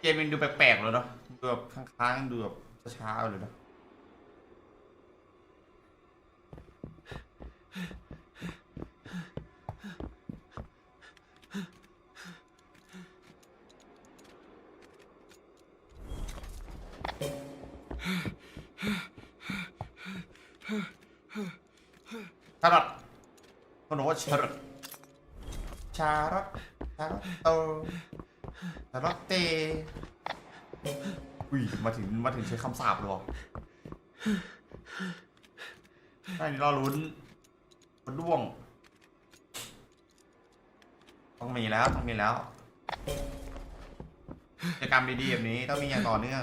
เกมมันดูแปลกๆเลยเนาะดูแบบค้างๆดูแบบช้าๆเลยเนาะชาร์ลอตคนบอกว่าชาร์ลอตชาร์ลอตชาร์ลอตโตาร์ลอตเตอุ้ยมาถึงมาถึงใช้คำสาบเลยเหรออันนี้เราลุ้น มันร่วง ต้องมีแล้วต้องมีแล้วกิจกรรมดีๆแบบนี้ต้องมีอย่างต่อเนื่อง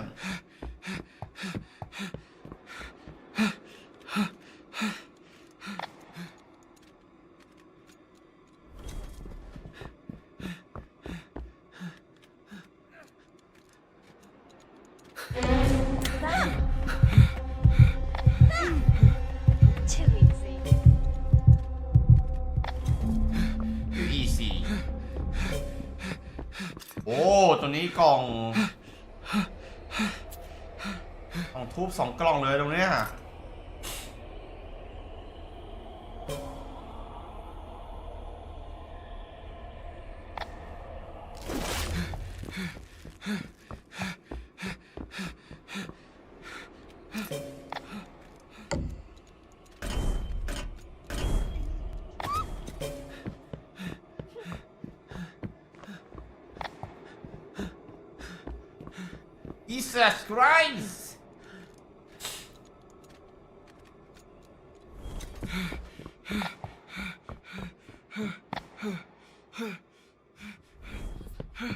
ตัวนี้กล่อง กล่องทูบสองกล่องเลยตรงเนี้ย Jesus Christ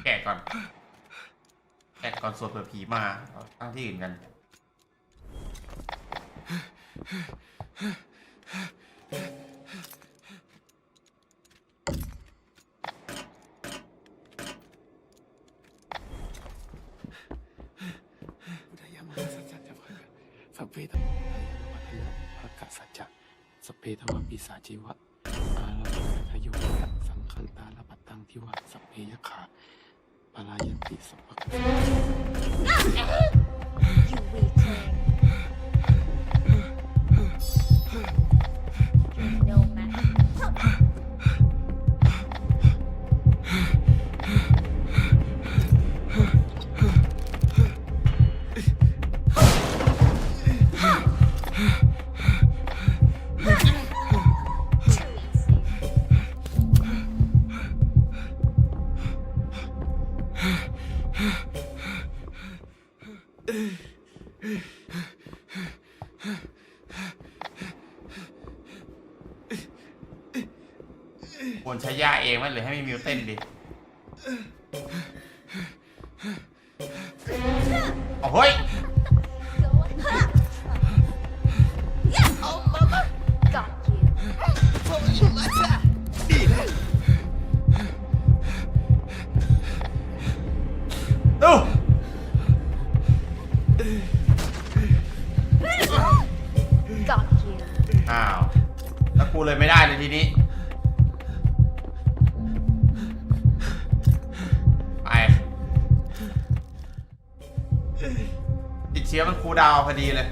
แกะก่อน แกะก่อนสวดเผื่อผีมาเอาตั้งที่อื่นกัน สัพเพธรรมวัฏยภะกะสัจจะสัพเพทวาปิสาจิวะอาลาภะโยยะสังคันตาลปัตตังทิวะสัพเพยขาปลายันติสัพพะ ควรใช้ยาเองไหมหรือให้มีมิวเต้นดิ เชื้อมันครูลดาวน์พอดีเลย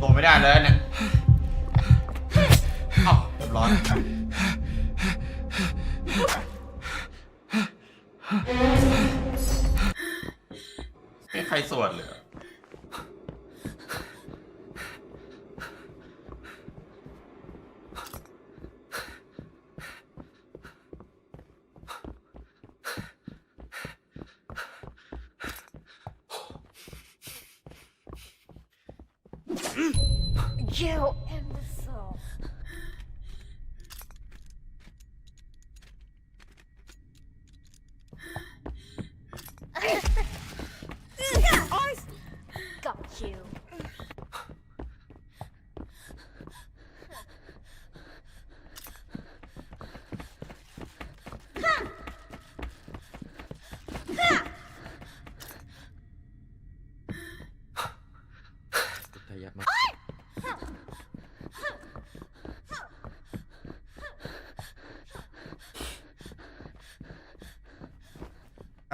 ตัวไม่ได้เลยเนี่ยเอ้าเรียบร้อยไม่ใครสวดเลย You imbecile. Got you.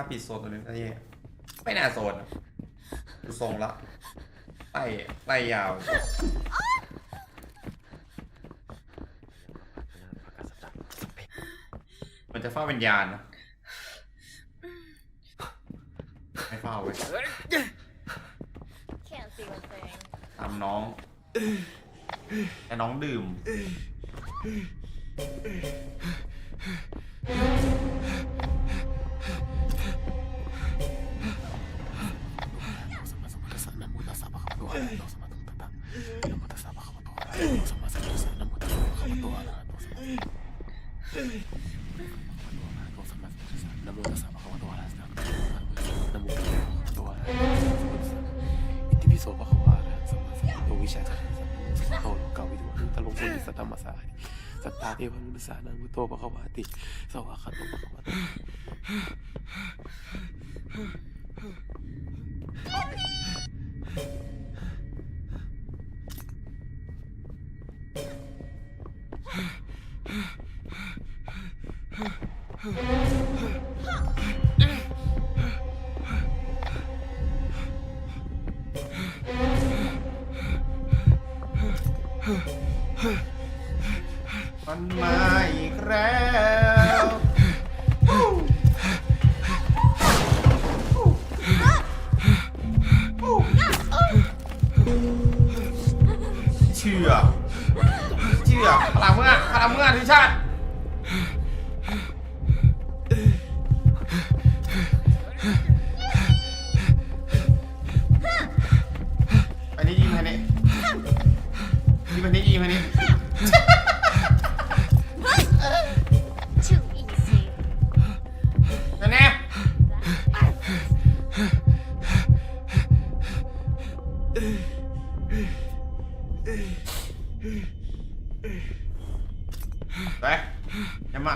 าปิดโซนตัวนี้นะเนี่ยไม่น่าโซนดูทรงละไล่ไล่ยาวมันจะเฝ้าวิญญาณนะไม่เฝ้าเว้ย Can't see a thing. ตามน้อง แต่น้องดื่ม สะภะคะวะโตอะระห Huh. ไปยังมา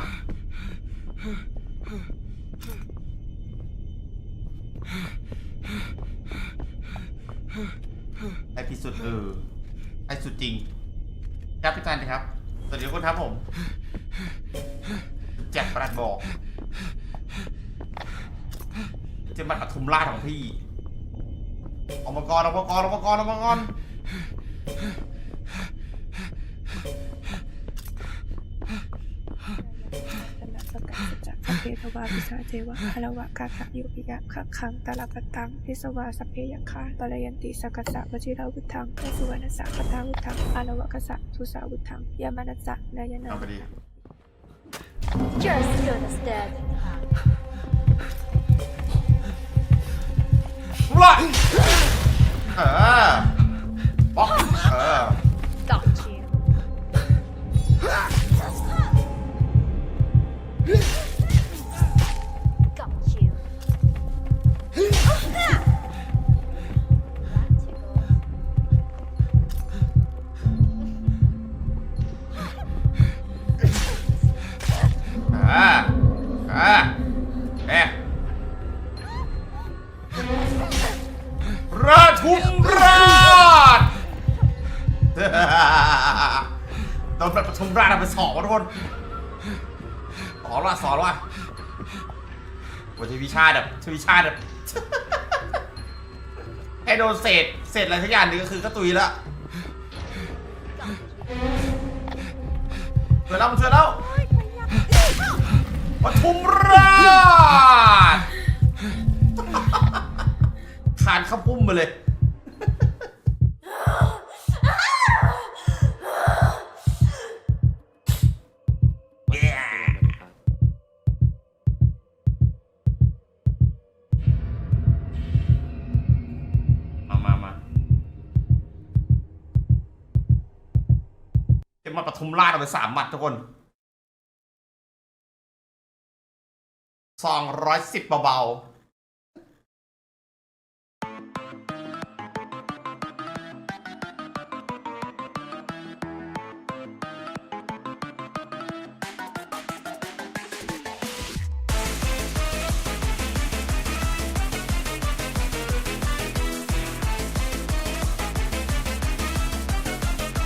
ไอพิสุดเออ ไอสุดจริง ครับพี่จันครับ สวัสดีทุกคนครับผม แจ็คประหลัดบอก จะมาปฐุมราชของพี่ ออกมาก่อนออกมาก่อนออกมาก่อนออกมาก่อนสัพเพทวาปิสาเจวะคารวะกาคะโยปิยะคักขังตาลปตังพิสวาสพเพยังคาปรยันติสกัสสะวชิราวุธังเอสุวรรณสะคตาวุธังอารวะกสะทุสาวุธังยามานัสสะนายนาเอาไปดี Just good as dead. ว้า เออป๊อก โดนปฐุมราชเอาไปสอบวะทุกคนสอนว่าสอนว่าวันที่วิชาแบบชวิชาแบบให้โดนเศษเศษอะไรสักอย่างหนึงก็คือก็ตุยแล้วเจอแล้วมันเจอแล้วปทุมราชคานข้าปุ้มมาเลย มาปทุมราชเอาไปสามหมัดทุกคนสองร้อยสิบเบาๆ